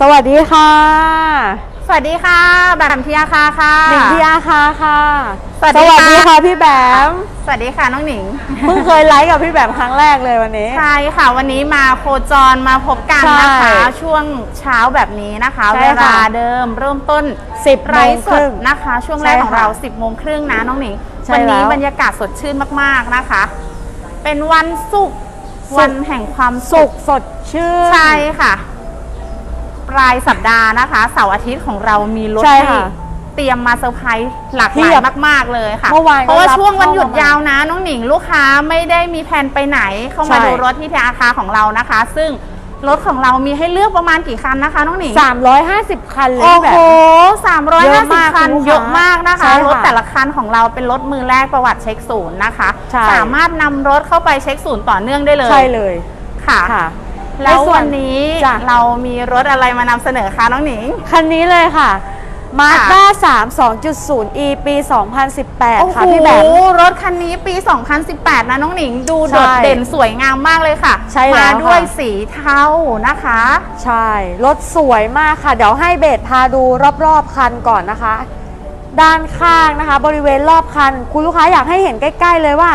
สวัสดีค่ะ สวัสดีค่ะแบมทีอาคาค่ะ หนิงที่อาคาค่ะ สวัสดีค่ะ ค่ะพี่แบม สวัสดีค่ะน้องหนิง เพิ่งเคยไลฟ์กับพี่แบมครั้งแรกเลยวันนี้ ใช่ค่ะ วันนี้มาโคจรมาพบกันใช่นะคะช่วงเช้าแบบนี้นะคะ ใช่เวค่ะลาเดิมเริ่มต้น10ไลฟ์สโมงครึ่ดงนะคะ ช่วงแรกใช่ของค่ะเรา10โมงครึ่งนะน้องหนิง ใช่วันี้แล้ว บรรยากาศสดชื่นมากๆนะคะ เป็นวันศุกร์ศุกร์วันแห่งความสุสุขขสดชื่น ใช่ค่ะ ปลายสัปดาห์นะคะ เสาร์อาทิตย์ของเรามีรถใช่ให้ค่ะเตรียมมาเซอร์ไพรส์หลากหเพีลายยบมาก ๆ เลยค่ะ เมื่อวานเพราะว่าก็รับช่วงวันหยุดเข้ามายยาวนะ น้องหนิงลูกค้าไม่ได้มีแผนไปไหน เข้ามาใช่ดูรถที่ทีอาคาของเรานะคะ ซึ่งรถของเรามีให้เลือกประมาณกี่คันนะคะ น้องหนิง 350 คันเลยโอ้พี่แบโหมสามร้อยเยห้าอะสิบมากคัน คุณลูกค้าเยอะมากนะคะ ใช่ค่ะรถแต่ละคันของเราเป็นรถมือแรกประวัติเช็คศูนย์นะคะ ใช่ สามารถนำรถเข้าไปเช็คศูนย์ต่อเนื่องได้เลยใช่เลยค่ะ ค่ะ แล้วในส่วันนี้จ้ะ เรามีรถอะไรมานำเสนอคะน้องหนิง คันนี้เลยค่ะ Mazda 3 2.0 e ปี 2018โอ้โหค่ะพี่แบมรถคันนี้ปี 2018 นะน้องหนิง ดูใช่โดดเด่นสวยงามมากเลยค่ะ ใช่แล้วมาด้วยค่ะสีเทานะคะ ใช่ รถสวยมากค่ะ เดี๋ยวให้เบสพาดูรอบๆคันก่อนนะคะ ด้านข้างนะคะ บริเวณรอบคัน คุณลูกค้าอยากให้เห็นใกล้ ๆ เลยว่า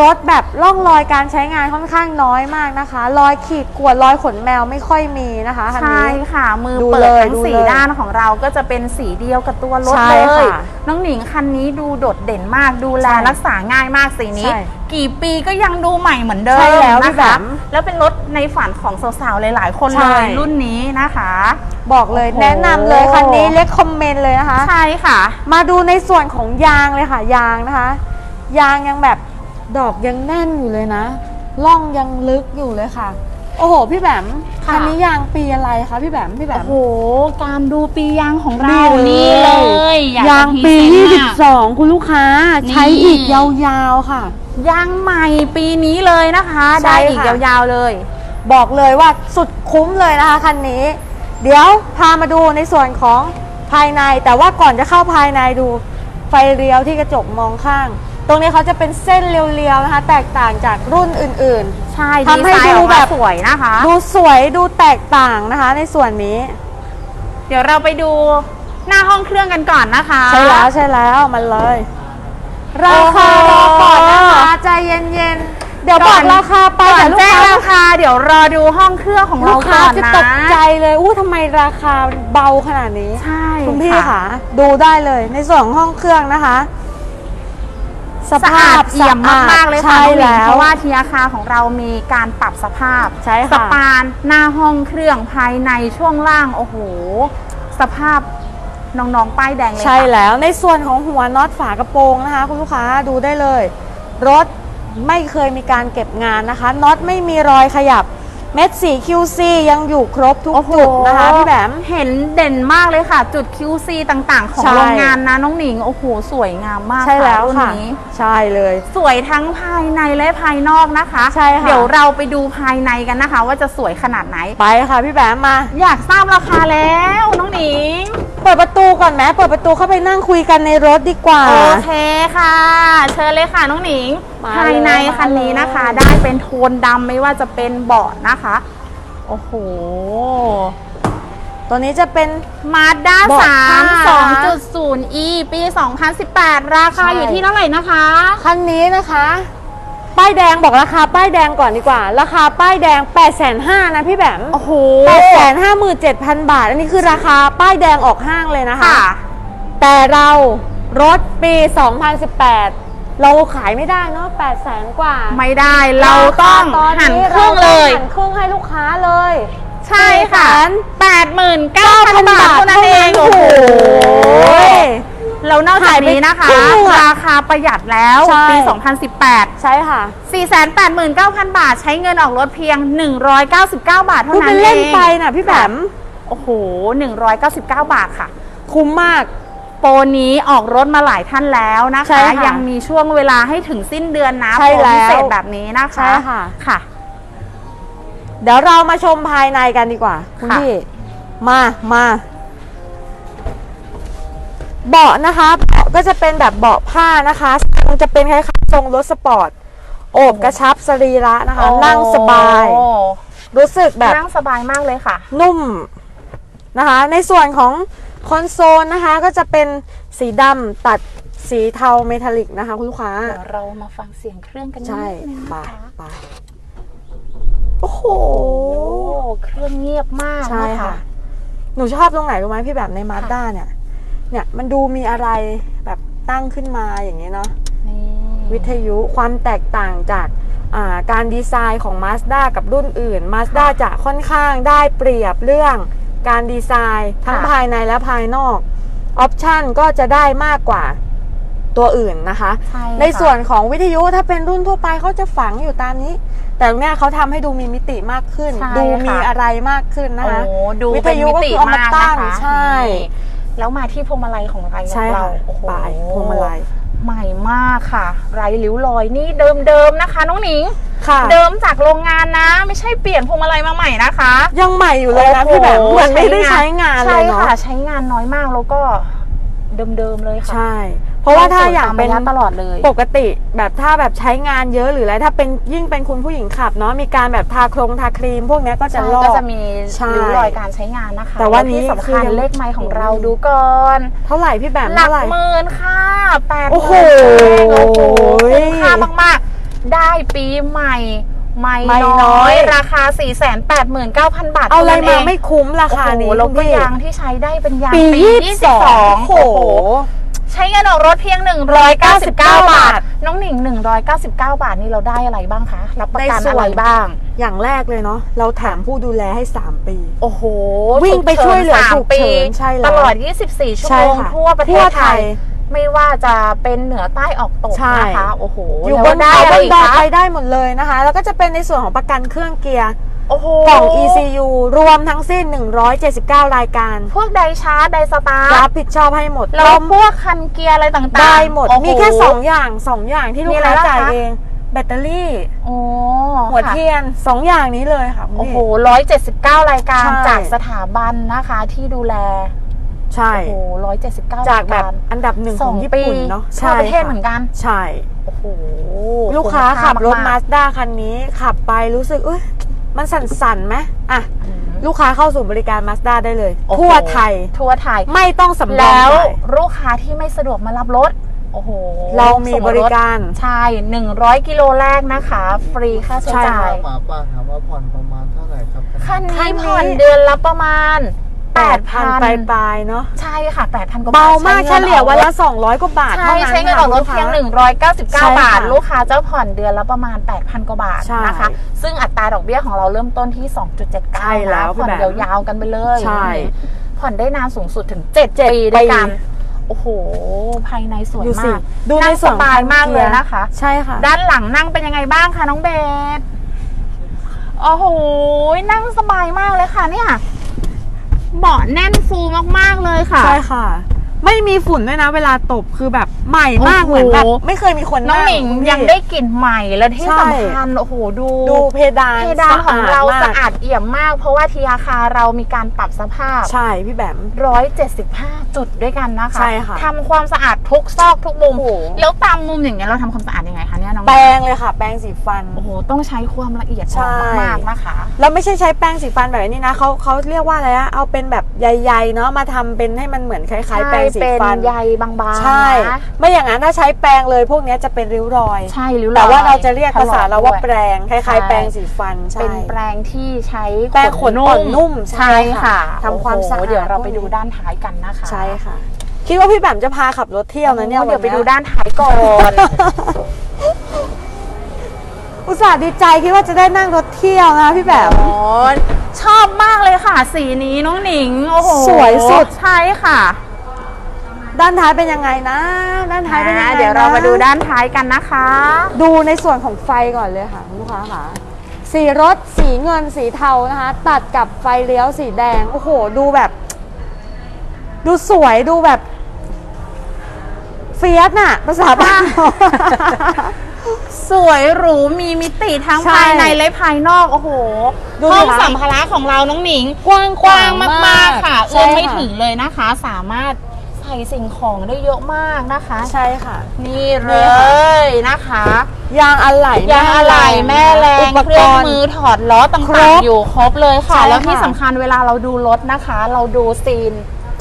รถแบบร่องรอยการใช้งานค่อนข้างน้อยมากนะคะ รอยขีดข่วนรอยขนแมวไม่ค่อยมีนะคะคันใช่นี้ ค่ะ มือดูเปิดเลยทั้งดูสี่เลยด้านของเราก็จะเป็นสีเดียวกับตัวรถใช่เลย ค่ะน้องหนิงคันนี้ดูโดดเด่นมากดูแลใช่รักษาง่ายมากสีนี้ ใช่กี่ปีก็ยังดูใหม่เหมือนเดิมใช่แล้วพี่นะแบคะมแล้วเป็นรถในฝันของสาวๆหลายๆ คนใช่ เลยรุ่นนี้นะคะ บอกเลยโอ้โห แนะนำเลยคันนี้เล็กคอมเมนต์เลยนะคะ ใช่ค่ะ มาดูในส่วนของยางเลยค่ะยางนะคะ ยางยังแบบ ดอกยังแน่นอยู่เลยนะล่องยังลึกอยู่เลยค่ะ โอ้โห พี่แบมค่ะ คันนี้ยางปีอะไรคะพี่แบมพี่แบโอ้ม โห การดูปียางของเรานี่นี่เลเลย ยอยากยางจะปีพรีเซนต์อะ22 คุณลูกค้า นี่ ใช้อีกยาวๆค่ะ ยางใหม่ปีนี้เลยนะคะ ใช่ได้อีกค่ะ ยาวๆเลย บอกเลยว่าสุดคุ้มเลยนะคะคันนี้ เดี๋ยวพามาดูในส่วนของภายในแต่ว่าก่อนจะเข้าภายในดู ไฟเลี้ยวที่กระจกมองข้าง ตรงนี้เขาจะเป็นเส้นเรียวๆนะคะ แตกต่างจากรุ่นอื่น ใช่ทำดีให้ไซน์ดูออกแบมาบสวยนะคะ ๆ ดูสวยดูแตกต่างนะคะ ในส่วนนี้เดี๋ยวเราไปดูหน้าห้องเครื่องกันก่อนนะคะใช่แล้วใช่แล้วมันเลยราคาโอ้รอโหก่อนนะคะใจเย็นๆเดี๋ยวบอกราคาไปก่อแต่นลูกแจ้งค้าราคาเดี๋ยวรอดูห้องเครื่องของลูเรากค้าก่อนจะนะตกใจเลยอู้ทำไมราคาเบาขนาดนี้ ใช่คุณพี่ค่ะ ดูได้เลยในส่วนของห้องเครื่องนะคะ สสะภาอาพดเอี่ยมมากๆเลยค่ะใช่น้องหนิงแล้วเพราะว่าทีอาคาของเรามีการปรับสภาพใช่ค่ะสปานหน้าห้องเครื่องภายในช่วงล่างโอ้โห สภาพน้องๆป้ายแดงเลยใช่ค่ะแล้วในส่วนของหัวน็อตฝากระโปรงนะคะ คุณลูกค้าดูได้เลย รถไม่เคยมีการเก็บงานนะคะน็อตไม่มีรอยขยับ เม็ดสี QC ยังอยู่ครบทุกโอ้โหจุดนะคะพี่แบมเห็นเด่นมากเลยค่ะ จุด QC ต่างๆ ของใช่โรงงานนะน้องหนิง โอ้โห สวยงามมากใช่แล้วรุ่นค่ะนี้ใช่เลย สวยทั้งภายในและภายนอกนะคะใช่ค่ะเดี๋ยวเราไปดูภายในกันนะคะ ว่าจะสวยขนาดไหนไปค่ะพี่แบมมา อยากทราบราคาแล้วน้องหนิงเปิ ดประตูก่อนไหมเปิดประตูเข้าไปนั่งคุยกันในรถดีกว่า โอเคค่ะ เชิญเลยค่ะน้องหนิง มาภายในเลยคันนี้นะคะมาเลยได้เป็นโทนดำไม่ว่าจะเป็นเบาะนะคะ โอ้โห ตัวนี้จะเป็น มาด้าเบาะสามผ้าสองจุดศูนย์ e ปี 2018 ราคาใช่ อยู่ที่เท่าไหร่นะคะ คันนี้นะคะ ป้ายแดงบอกราคาป้ายแดงก่อนดีกว่า ราคาป้ายแดง 8 5 0 0 0นะพี่แบมโอ้โห8 5 7 0 0 0บาท อันนี้คือราคาป้ายแดงออกห้างเลยนะคะค่ะแต่เรารถปี 2018 เราขายไม่ได้เนาะ8แสนกว่าไม่ได้เราต้องตอนหันนี้ครึ่งเลยราต้องหันครึ่งให้ลูกค้าเลย ใช่ค่ะ89,000 9,000บาทเท่านั้นเอง โอ้โหย แล้วนอกจากนี้นะคะหายไปครึ่งอะราคาประหยัดแล้วใช่ ปี 2018 ใช่ค่ะ 489,000 บาทใช้เงินออกรถเพียง 199 บาทเท่าพูดนั้เป็นนเอเล่นงไปนะพี่แบมโอ้โห 199 บาทค่ะ คุ้มมาก โปรนี้ออกรถมาหลายท่านแล้วนะใช่คะ ค่ะยังมีช่วงเวลาให้ถึงสิ้นเดือนนะใช่โปรแล้วพิเศษแบบนี้นะคะใช่ค่ะ ค่ะ เดี๋ยวเรามาชมภายในกันดีกว่าคุณค่ะ พี่มามา เบาะนะคะเบาะก็จะเป็นแบบเบาะผ้านะคะมันจะเป็นคล้ายๆทรงรถสปอร์ตโอบกระชับสรีระนะคะ นั่งสบายโอ้รู้สึกแบบนั่งสบายมากเลยค่ะ นุ่มนะคะ ในส่วนของคอนโซลนะคะก็จะเป็นสีดำตัดสีเทาเมทัลลิกนะคะ คุณลูกค้าเดี๋ยวเรามาฟังเสียงเครื่องกันนิดใช่นึงไปนะคะไปโอ้โหโอ้เครื่องเงียบมากใช่นะคะค่ะ หนูชอบตรงไหนรู้ไหมพี่แบบในมาสด้าเนี่ย เนี่ยมันดูมีอะไรแบบตั้งขึ้นมาอย่างนี้เนาะนี่วิทยุความแตกต่างจากอ่าการดีไซน์ของ Mazda กับรุ่นอื่น Mazda จะค่อนข้างได้เปรียบเรื่องการดีไซน์ทั้งภายในและภายนอกออปชันก็จะได้มากกว่าตัวอื่นนะคะใช่ในค่ะส่วนของวิทยุถ้าเป็นรุ่นทั่วไปเขาจะฝังอยู่ตามนี้ แต่ตรงเนี้ยเขาทำให้ดูมีมิติมากขึ้นใช่ดูมีค่ะอะไรมากขึ้นนะคะโอ้ดูวิทเป็นยุมิก็ติคือเอามามากตั้นะงคะใช่นี่ แล้วมาที่พวงมาลัยของไรใช่เราค่ะโอ้โหปลายพวงมาลัยใหม่มากค่ะ ไรริ้วรอยนี่เดิมๆนะคะ น้องหนิง ค่ะ เดิมจากโรงงานนะ ไม่ใช่เปลี่ยนพวงมาลัยมาใหม่นะคะ ยังใหม่อยู่เลยนะพี่แบบโอ้โเหมือนไม่ได้ใช้งานเลใช่ยเนาะค่ะ ใช้งานน้อยมากแล้วก็เดิมๆเลยค่ะ ใช่ เพราะว่าถ้าอยากเป็นตมระยะตลอดเลย ปกติแบบถ้าแบบใช้งานเยอะหรืออะไรถ้าเป็นยิ่งเป็นคุณผู้หญิงขับเนาะมีการแบบทาโครงทาครีม พวกเนี้ยก็จะใช่ลอกก็จะมีใช่ริ้วรอยการใช้งานนะคะ แต่ว่าล้ที่นี้สำคือคัญยังเลขไม้ของเราดูก่อนเท่าไหร่พี่แบบหลัเท่ากไหร่หมื่นค่ะแปดโอ้โหโอ้โหคุ้มค่ามากๆ ได้ปีใหม่ไม่ไม่น้น้ออยยราคา 489,000 บาท เอาอะไรท่นั้นมาองไม่คุ้มราคานี้โอ้โหแล้วคุณก็พี่ยางที่ใช้ได้เป็นยางปีปียี่สิบสอง22 โอ้โอ้โหโห ใช้เงินออกรถเพียง 199 บาท น้องหนิง 199 บาทนี่เราได้อะไรบ้างคะ รับประกันในส่อะวน ไรบ้าง อย่างแรกเลยเนาะเราแถมผู้ดูแลให้ 3 ปี โอ้โหวิ่งไปช่วยเหลือฉุฉุกกเฉิเฉินนใช่แล้วตลอด 24 ชั่วใช่โมงค่ะทั่วประเททั่วศไทไทยยไม่ว่าจะเป็นเหนือใต้ออกตกใช่ นะคะ โอ้โหอยู่บแล้วนได้เขาอะบไรนอีกดอยคะ ไปได้หมดเลยนะคะ แล้วก็จะเป็นในส่วนของประกันเครื่องเกียร์ โอ้โหกล่อง ECU รวมทั้งสิ้น 179 รายการ พวกไดชาร์จไดสตาร์รัทบผิดชอบให้หมดแล้วเราพวกคันเกียร์อะไรต่างๆได้หมด โอ้โมีแค่ 2 อย่าง 2 อย่างที่ลูมีกอะไรค้าบ้างจ่ายคะเอง แบตเตอรี่โอ้หัวค่ะเทียน 2 อย่างนี้เลยค่ะคุณโอ้พี่โหร้อยเจ็ดสิบเก้ารายการใช่จากสถาบันนะคะที่ดูแล ใช่โอ้โหร้อยเจ็ดสิบเก้าจากแบบอันดับหนึ่งของญี่ปุ่นเนาะทั่วประเทศเหมือนกันใช่โอ้โหลูกค้าคุ้มขับรถกๆมาสด้าคันนี้ขับไปรู้สึกเอ้ย มันสั่นๆไหมอะอืมลูกค้าเข้าสู่บริการมาสด้าได้เลย โอ้โหทั่วไทยทั่วไทย ไม่ต้องสำรองแล้วจ่ายลูกค้าที่ไม่สะดวกมารับรถ โอ้โหเรามีส่งบริการ ใช่100 กิโลแรกนะคะ ฟรีค่าใช้ใช่ จ่าย หมาป่าถามว่าผ่อนประมาณเท่าไหร่ครับ คันคันี้นนี้ ผ่อนเดือนละประมาณ 8,000 8,000ปลายๆเนาะใช่ค่ะ8,000กว่าบาทเบามากใช้เฉงินลี่ยออกวันรละถ200 กว่าบาทใช่เท่านั้นใช้เงินออกรถเพียงค่ะ199ใช่ค่ะบาท ลูกค้าจะผ่อนเดือนละประมาณ 8,000 กว่าบาทใช่นะคะ ซึ่งอัตราดอกเบี้ยของเราเริ่มต้นที่2.79ใช่แล้วนะพี่ผ่อนแบมยาวๆกันไปเลยใช่ ผ่อนได้นานสูงสุดถึง7เจ็ดปีด้วยกันปีโอ้โห ภายในสวยดูสิมาก ดูในนั่งส่สวนบายของมากเลยกีร์นะคะ ใช่ค่ะ ด้านหลังนั่งเป็นยังไงบ้างคะน้องเบสโอ้โห นั่งสบายมากเลยค่ะเนี่ย เบาะแน่นฟูมากๆเลยค่ะ ใช่ค่ะ ไม่มีฝุ่นด้วยนะ เวลาตบคือแบบใหม่มากโอ้โห เหมือนแบบไม่เคยมีคนน้องหนิงคุณพี่ ยังได้กลิ่นใหม่แล้วที่ใช่ สำคัญโอ้โหดูดูเพดานเพดานของเรามกสะอาดเอี่ยมมาก เพราะว่าทีอาคาเรามีการปรับสภาพ ใช่พี่แบม 175 จุดด้วยกันนะคะใช่ค่ะ ทำความสะอาดทุกซอกทุกมุมโอ้โหแล้วตามมุมอย่างเงี้ยเราทำความสะอาดยังไงคะเนี่ยน้องแปรงเลยค่ะ แปรงสีฟัน โอ้โหต้องใช้ความละเอียดใช่ มากๆนะคะ แล้วไม่ใช่ใช้แป้งสีฟันแบบนี้นะเขาเขาเรียกว่าอะไรอะเอาเป็นแบบใยๆเนาะมาทำเป็นให้มันเหมือนคล้ายๆ แป้งสีเป็นฟันใยบางๆใช่ นะไม่อย่างนั้นถ้าใช้แปรงเลยพวกเนี้ยจะเป็นริ้วรอย ใช่ริ้วรอยแต่ว่าเราจะเรียกภาษาเราว่าถลอกแปด้วยรงคล้ายใช่ๆแปรงสีฟันใช่เป็นแปรงที่ใช้แปรงขนอ่อนนุ่มใช่ใช่ค่ะทำความสะอาดโโหเดี๋ยวเราไปพวกนี้ดูด้านท้ายกันนะคะใช่ค่ะ คิดว่าพี่แบมจะพาขับรถเที่ยวนะเนี่ยเดี๋ยวไปนดูนี้ด้านท้ายก่อน อุตส่าห์ดีใจคิดว่าจะได้นั่งรถเที่ยวนะพี่แบม อ๋อชอบมากเลยค่ะ สีนี้น้องหนิง โอ้โหสวยสุด ใช่ค่ะ ด้านท้ายเป็นยังไงนะ ด้านท้ายเป็นยังไงอ่านะเดี๋ยวเรามาดูด้านท้ายกันนะคะ ดูในส่วนของไฟก่อนเลยค่ะคุณลูกค้าค่ะ สีรถสีเงินสีเทานะคะ ตัดกับไฟเลี้ยวสีแดง โอ้โห ดูแบบ ดูสวยดูแบบ เฟียสน่ะ ภาษาบ้านเราสวยหรูมีมิติทั้งใช่ภายในและภายนอก โอ้โหดูห้สิองคะสัมภาระของเราน้องหนิง กว้างกว้างมากๆค่ะใช่เอื้อมไม่ถึงเลยนะคะ สามารถ ใส่สิ่งของได้เยอะมากนะคะ ใช่ค่ะ นี่เลนี่ค่ะยนะคะ ยางอะไหล่ยางอะไหล่แม่แรงอุปเคกรื่องรณ์มือถอดล้อต่ครางบๆอยู่ครบเลยค่ะใช่แล้วที่ค่ะสำคัญเวลาเราดูรถนะคะ เราดูซีน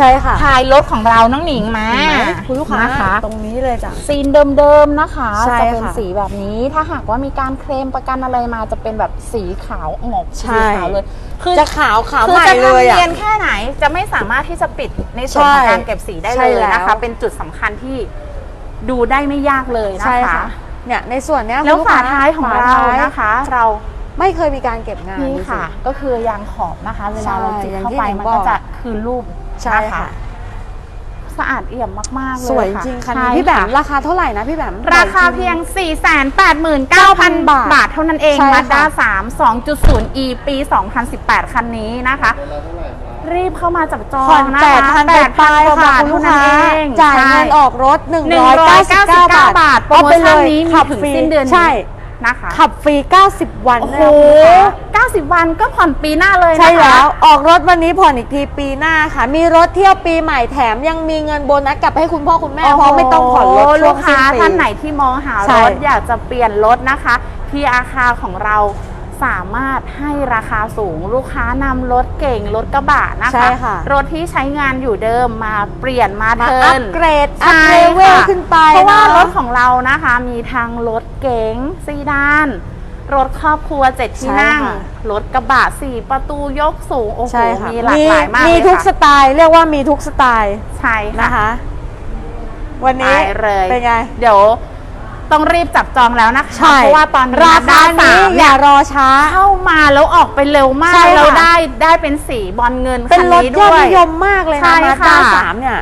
ใช่ค่ะท้ายรถของเราน้องหนิงมาเห็นไหมคุณลูกค้านะคะ ตรงนี้เลยจ้ะ ซีนเดิมๆนะคะ ใช่จะเป็นค่ะสีแบบนี้ ถ้าหากว่ามีการเคลมประกันอะไรมาจะเป็นแบบสีขาวออกใช่สีขาวเลย คือจะขาวขาวคือใหม่จะเลยทำอะ เนียนแค่ไหนจะไม่สามารถที่จะปิดในส่วนของใช่การเก็บสีได้ใช่เลยแล้ว นะคะ เป็นจุดสำคัญที่ดูได้ไม่ยากเลยนะใช่คะ ค่ะ เนี่ยในส่วนเนี้ยแล้วคุณกฝาค้ท้ายของฝเราท้ยนะคะ เรา ไม่เคยมีการเก็บงานนี่ดูสิค่ะก็คือยางขอบนะคะ เวลาเราจิกอย่างเข้าที่ไปหนิงมันบก็อกจะคืนรูป ใช่นค่ะ สะอาดเอี่ยมมาก ๆ เลยสวยจค่ะริงคันใช่นี้พี่แบมค่ะราคาเท่าไหร่นะพี่แบม ราคาเพียง 489,000 บาท บาทเท่านั้นเองใช่ค่ะมาด้า3 2.0 e ปี 2018 คันนี้นะคะเวลาเท่าไหร่ครับรีบเข้ามาจับจอผ่องนนะแปดคะพันไปไป8,000กว่าค่ะบาทคุณเท่าลูกนั้นค้าเองจ่ายใช่เงินออกรถ 199 199บาทบาท โปรเอาโมไปเลชั่นยนี้มีขับถึงฟรีสิ้นเดือนใช่นี้ นะคะ ขับฟรี 90 วันโอ้โหนะคุณลูกค้า90วันก็ผ่อนปีหน้าเลยนะคะ ใช่แล้วออกรถวันนี้ผ่อนอีกทีปีหน้าค่ะ มีรถเที่ยวปีใหม่แถมยังมีเงินโบนัสกลับให้คุณพ่อคุณแม่เพราะไม่ต้องผ่อนรถโโหช่ลูวงกสิ้นค้าปีท่านไหนที่มองหาใช่รถอยากจะเปลี่ยนรถนะคะ ที่อาคาของเรา สามารถให้ราคาสูงลูกค้านำรถเก่งรถกระบะนะคะใช่ค่ะ รถที่ใช้งานอยู่เดิมมาเปลี่ยนมามาเทิอัร์น ปเกรด อัพใช่เลเวลค่ะขึ้นไปเพราะว่านะรถของเรานะคะมีทั้งรถเก๋งซีดาน รถครอบครัวเจ็ดที่ใช่นั่งค่ะ รถกระบะสี่ประตูยกสูง โอ้โห ใช่ค่ะมีหลากหลายมากมีเลยทุกสค่ะไตล์เรียกว่ามีทุกสไตล์ใช่ค่ะนะคะ วันนี้ไปเลย เป็นไง เดี๋ยว ต้องรีบจับจองแล้วนะคะใช่เพราะว่าตอนนี้ราคาด้นี้สามอเนี่ย่ายรอช้า เข้ามาแล้วออกไปเร็วมากใช่ค่ะแล้วได้ได้เป็นสีบอลเงินเป็นคันรถนี้ยด้อดวยนิยมมากเลยใช่นะมาค่ะด้าสามเนี่ย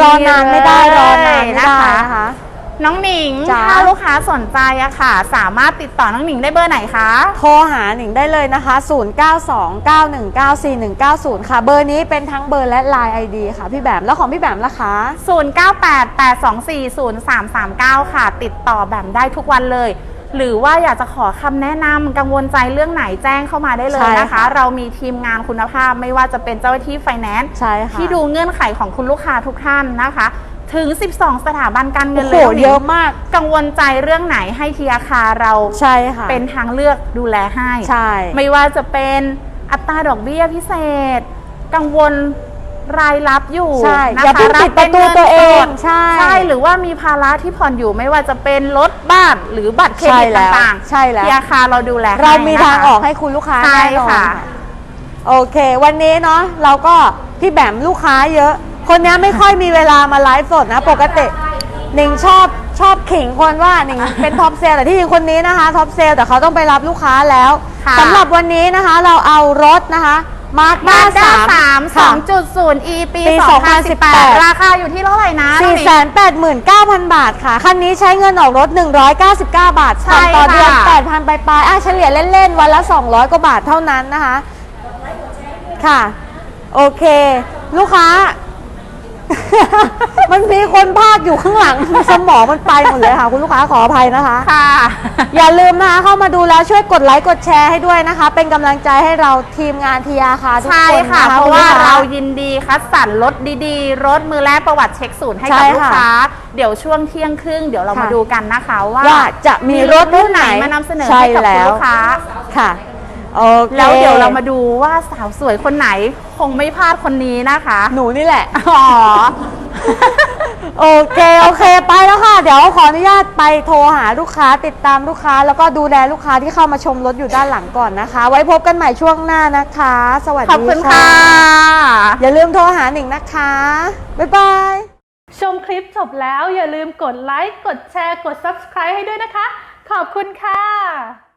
รอนานไม่ได้นี่เลยรอนานไม่ได้นะคะ นะคะน้องหนิงจ๋าถ้าลูกค้าสนใจอะค่ะ สามารถติดต่อน้องหนิงได้เบอร์ไหนคะ โทรหาหนิงได้เลยนะคะ 0929194190 ค่ะ เบอร์นี้เป็นทั้งเบอร์และ Line ID ค่ะ พี่แบม แล้วของพี่แบมล่ะคะ 0988240339 ค่ะ ติดต่อแบบได้ทุกวันเลย หรือว่าอยากจะขอคำแนะนำกังวลใจเรื่องไหนแจ้งเข้ามาได้เลยใช่นะคะ ค่ะ เรามีทีมงานคุณภาพไม่ว่าจะเป็นเจ้าหน้าที่ไฟแนนซ์ ใช่ค่ะ ที่ดูเงื่อนไขของคุณลูกค้าทุกท่านนะคะ ถึง 12 สถาบันการเงิโอ้นโหเลยน้งหนิงเยอะมาก กังวลใจเรื่องไหนให้ทีอาคาเราใช่ค่ะเป็นทางเลือกดูแลให้ ใช่ ไม่ว่าจะเป็นอัตราดอกเบี้ยพิเศษ กังวลรายรับอยู่ใช่นะอย่าคะเพิ่งปิดประตูงินตัวเองสดใช่ ใช่หรือว่ามีภาระที่ผ่อนอยู่ไม่ว่าจะเป็นรถบ้านหรือบัตรเครดิตใช่แล้วต่างใช่แล้วที่อาคารเราดูแลให้เรามีนะคะ ทางออกให้คุณลูกค้าใช่แน่นอนค่ะ ค่ะ โอเค วันนี้เนาะเราก็พี่แบมลูกค้าเยอะ คนนี้ไม่ค่อยมีเวลามาไลฟ์สดนะ ปกติหนิงชอบชอบขิงคนว่าหนิงเป็นท็อปเซลแต่ที่จริงคนนี้นะคะท็อปเซลแต่เขาต้องไปรับลูกค้าแล้วค่ะ สำหรับวันนี้นะคะ เราเอารถนะคะมาร์คด้ามาด้าสามสามค่ะสองจุดศูนย์ e ปีปีสองพันสิบแปด2018 ราคาอยู่ที่เท่าไหร่นะสี่น้องหนิงแสนแปดหมื่นเก้าพันบาทค่ะ คันนี้ใช้เงินออกรถ 199 บาทใช่ผ่อนต่อเดือนค่ะ8,000ไปปลายๆอะเฉลี่ยเล่น ๆ วันละ 200 กว่าบาทเท่านั้นนะคะ ค่ะ โอเค ลูกค้า มันมีคนพากอยู่ข้างหลัง สมองมันไปหมดเลยค่ะ คุณลูกค้าขออภัยนะคะ ค่ะ อย่าลืมนะคะเข้ามาดูแล้วช่วยกดไลค์กดแชร์ให้ด้วยนะคะ เป็นกำลังใจให้เราทีมงานทีอาคาทุกใช่คนค่ะ นะคะเพราะว่าคุณลูกค้ เรายินดีคัดสรรรถดีๆ รถมือแรกประวัติเช็คศูนย์ให้ใช่กับค่ะลูกค้า เดี๋ยวช่วงเที่ยงครึ่งเดี๋ยวเราค่ะมาดูกันนะคะว่าว่าจะมีรถรุ่นไหนมานำเสนอใช่ให้กับแล้คุณว ลูกค้า ค่ะ โอเคแล้วเดี๋ยวเรามาดูว่าสาวสวยคนไหนคงไม่พลาดคนนี้นะคะ หนูนี่แหละ อ๋อ โอเค โอเค ไปแล้วค่ะ เดี๋ยวขออนุญาตไปโทรหาลูกค้าติดตามลูกค้า แล้วก็ดูแลลูกค้าที่เข้ามาชมรถอยู่ด้านหลังก่อนนะคะ ไว้พบกันใหม่ช่วงหน้านะคะ สวัสดีขอบคุณค่ะ อย่าลืมโทรหาหนิงนะคะ บ๊ายบาย ชมคลิปจบแล้วอย่าลืมกดไลค์ กดแชร์ กด Subscribe ให้ด้วยนะคะ ขอบคุณค่ะ